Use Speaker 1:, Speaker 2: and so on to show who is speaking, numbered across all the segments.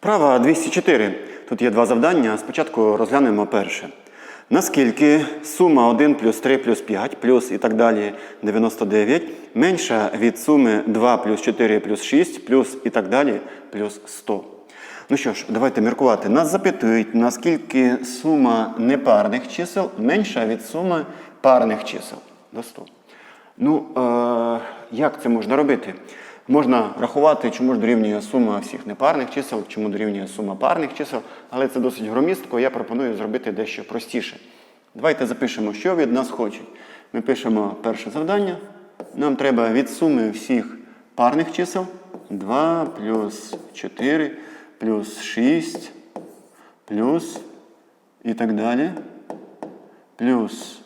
Speaker 1: Вправа 204. Тут є два завдання. Спочатку розглянемо перше. Наскільки сума 1 плюс 3 плюс 5 плюс і так далі 99 менша від суми 2 плюс 4 плюс 6 плюс і так далі плюс 100. Ну що ж, давайте міркувати. Нас запитують, наскільки сума непарних чисел менша від суми парних чисел до 100. Ну, е, як це можна робити? Можна рахувати, чому ж дорівнює сума всіх непарних чисел, чому дорівнює сума парних чисел, але це досить громістко, я пропоную зробити дещо простіше. Давайте запишемо, що від нас хочуть. Ми пишемо перше завдання. Нам треба від суми всіх парних чисел 2 плюс 4 плюс 6 плюс і так далі. Плюс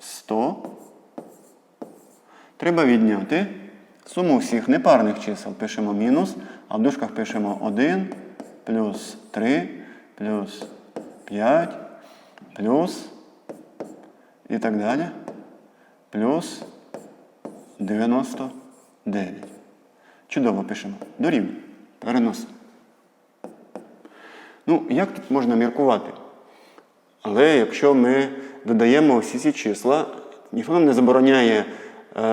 Speaker 1: 100. Треба відняти суму всіх непарних чисел. Пишемо мінус, а в дужках пишемо 1 плюс 3 плюс 5 плюс і так далі. Плюс 99. Чудово пишемо. Дорівнює. Переносимо. Ну, як тут можна міркувати? Але якщо ми додаємо всі ці числа, ніхто нам не забороняє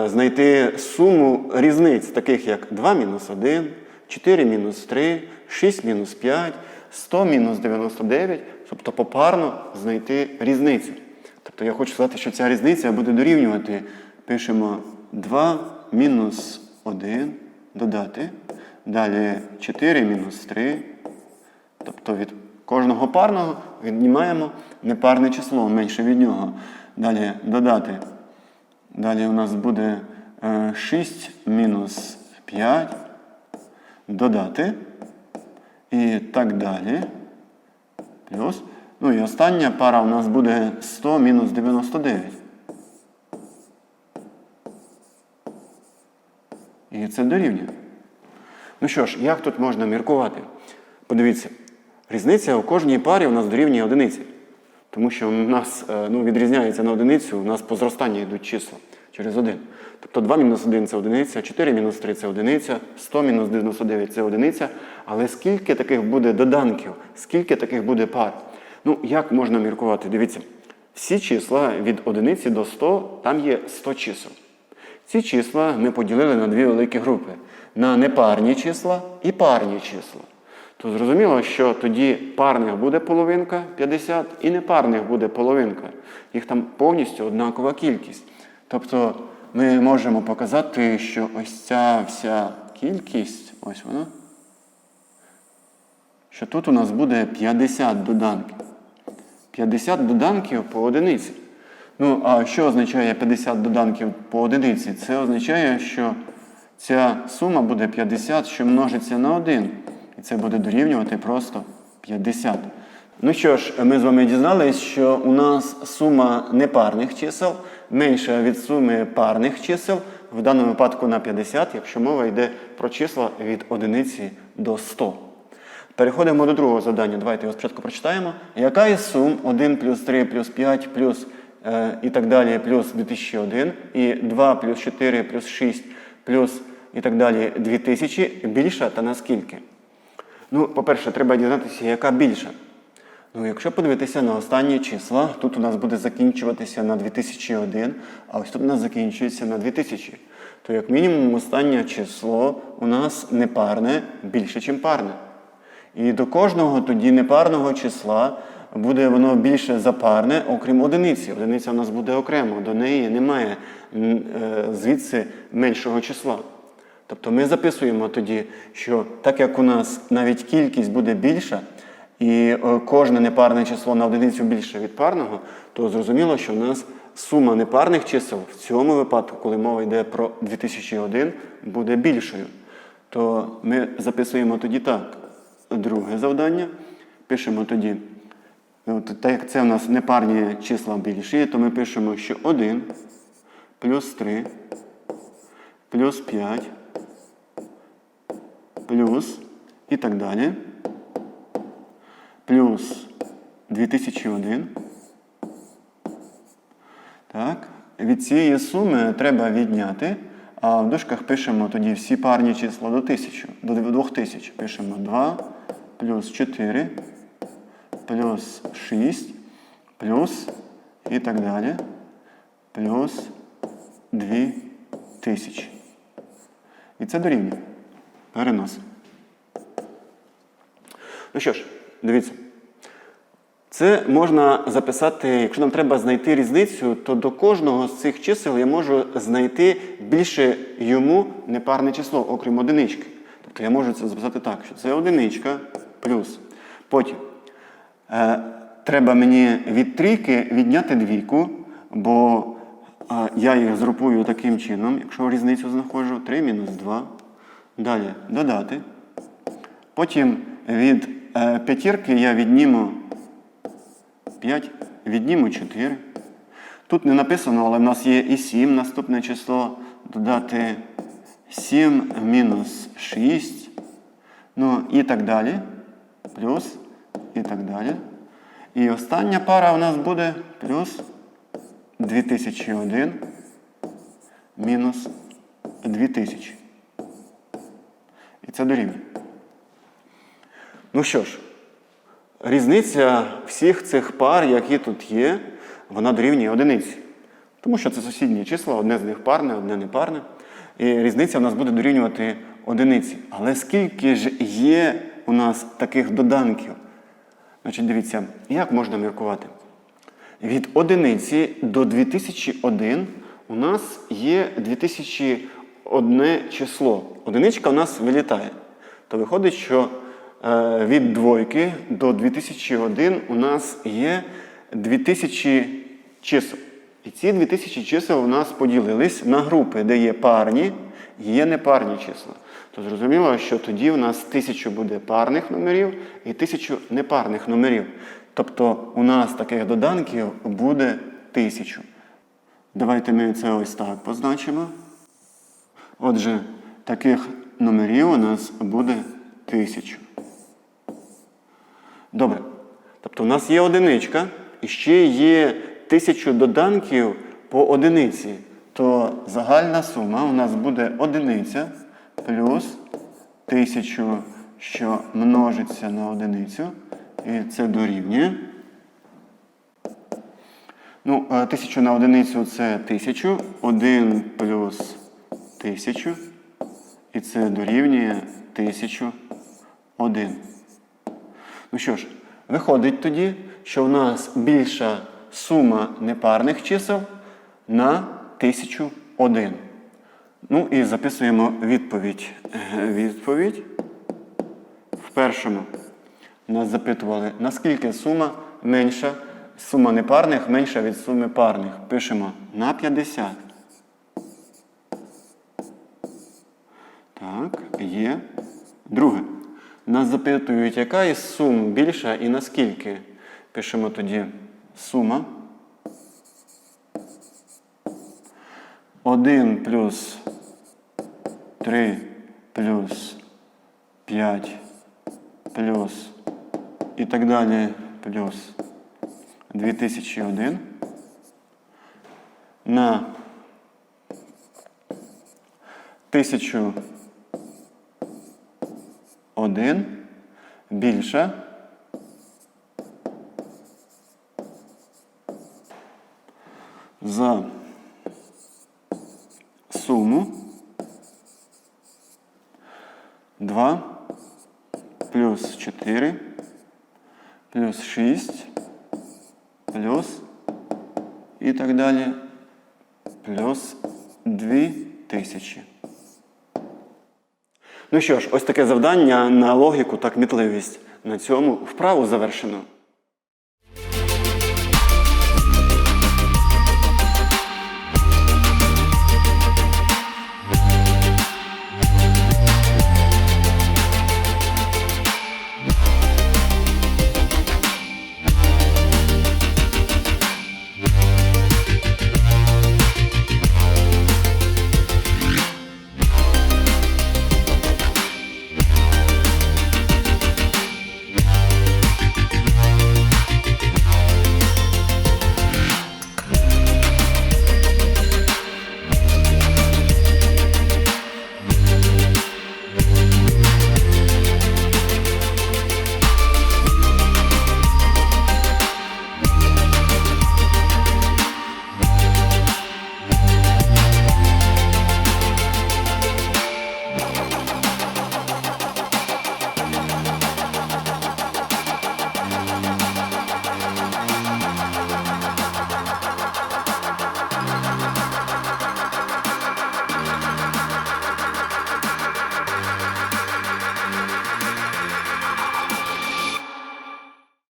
Speaker 1: знайти суму різниць, таких як 2 мінус 1, 4 мінус 3, 6 мінус 5, 100 мінус 99, тобто попарно знайти різницю. Тобто я хочу сказати, що ця різниця буде дорівнювати. Пишемо 2 мінус 1, додати. Далі 4 мінус 3. Тобто від кожного парного віднімаємо непарне число менше від нього. Далі додати. Далі у нас буде е, 6 мінус 5. Додати. І так далі. Плюс. Ну і остання пара у нас буде 100 мінус 99. І це дорівнює. Ну що ж, як тут можна міркувати? Подивіться, різниця у кожній парі у нас дорівнює одиниці. Тому що у нас е, ну, відрізняється на одиницю, у нас по зростанню йдуть числа через один. Тобто 2 мінус 1 це одиниця, 4 мінус 3 це одиниця, 100 мінус 99 це одиниця. Але скільки таких буде доданків, скільки таких буде пар? Ну, як можна міркувати? Дивіться, всі числа від одиниці до 100, там є 100 чисел. Ці числа ми поділили на дві великі групи: на непарні числа і парні числа. То зрозуміло, що тоді парних буде половинка 50 і непарних буде половинка. Їх там повністю однакова кількість. Тобто ми можемо показати, що ось ця вся кількість, ось вона, що тут у нас буде 50 доданків. 50 доданків по одиниці. Ну, а що означає 50 доданків по одиниці? Це означає, що ця сума буде 50, що множиться на 1. Це буде дорівнювати просто 50. Ну що ж, ми з вами дізнались, що у нас сума непарних чисел менша від суми парних чисел, в даному випадку на 50, якщо мова йде про числа від 1 до 100. Переходимо до другого завдання. Давайте його спочатку прочитаємо. Яка із сум 1 плюс 3 плюс 5 плюс е, і так далі плюс 2001 і 2 плюс 4 плюс 6 плюс і так далі 2000 більша та наскільки? Ну, по-перше, треба дізнатися, яка більша. Ну, якщо подивитися на останні числа, тут у нас буде закінчуватися на 2001, а ось тут у нас закінчується на 2000. То, як мінімум, останнє число у нас непарне більше, ніж парне. І до кожного тоді непарного числа буде воно більше запарне, окрім одиниці. Одиниця у нас буде окремо, до неї немає е, звідси меншого числа. Тобто ми записуємо тоді, що так як у нас навіть кількість буде більша, і е, кожне непарне число на одиницю більше від парного, то зрозуміло, що у нас сума непарних чисел в цьому випадку, коли мова йде про 2001, буде більшою. То ми записуємо тоді так. Друге завдання. Пишемо тоді, от, так як це у нас непарні числа більші, то ми пишемо, що 1 плюс 3 плюс 5 плюс і так далі. Плюс 2001. Так. Від цієї суми треба відняти. А в дужках пишемо тоді всі парні числа до 1000, до 2000. Пишемо 2 плюс 4, плюс 6, плюс і так далі, плюс 2 тисячі. І це дорівнює. Переносимо. Ну що ж, дивіться. Це можна записати, якщо нам треба знайти різницю, то до кожного з цих чисел я можу знайти більше йому непарне число, окрім одинички. Тобто я можу це записати так, що це одиничка плюс. Потім е, треба мені від трійки відняти двійку, бо е, я їх згрупую таким чином, якщо різницю знаходжу, 3 мінус 2. Далі додати. Потім від е, п'ятірки я відніму 5, відніму 4. Тут не написано, але в нас є і 7 наступне число. Додати 7 мінус 6. Ну і так далі. Плюс і так далі. І остання пара у нас буде плюс 2001 мінус 2000. І це дорівнює. Ну що ж, різниця всіх цих пар, які тут є, вона дорівнює одиниці. Тому що це сусідні числа, одне з них парне, одне не парне. І різниця в нас буде дорівнювати одиниці. Але скільки ж є у нас таких доданків? Значить, дивіться, як можна міркувати? Від одиниці до 2001 у нас є 2001 число. Одиничка у нас вилітає. То виходить, що е, від двойки до 2001 у нас є 2000 чисел. І ці 2000 чисел у нас поділились на групи, де є парні і є непарні числа. То зрозуміло, що тоді у нас 1000 буде парних номерів і 1000 непарних номерів. Тобто у нас таких доданків буде 1000. Давайте ми це ось так позначимо. Отже, таких номерів у нас буде 1000. Добре. Тобто у нас є одиничка, і ще є тисячу доданків по одиниці. То загальна сума у нас буде одиниця плюс тисячу, що множиться на одиницю. І це дорівнює. Ну, е, тисячу на одиницю це тисячу. Один плюс тисячу. І це дорівнює тисячу один. Ну що ж, виходить тоді, що в нас більша сума непарних чисел на 1001. Ну і записуємо відповідь. Е, Відповідь. В першому нас запитували, наскільки сума менша, сума непарних менша від суми парних. Пишемо на 50. Є. Друге. Нас запитують, яка із сум більша і наскільки. Пишемо тоді сума. 1 плюс 3 плюс 5 плюс і так далі плюс 2001 на 1001 більше за суму 2 плюс 4 плюс 6 плюс і так далі плюс 2000. Ну що ж, ось таке завдання на логіку та кмітливість. На цьому вправу завершено.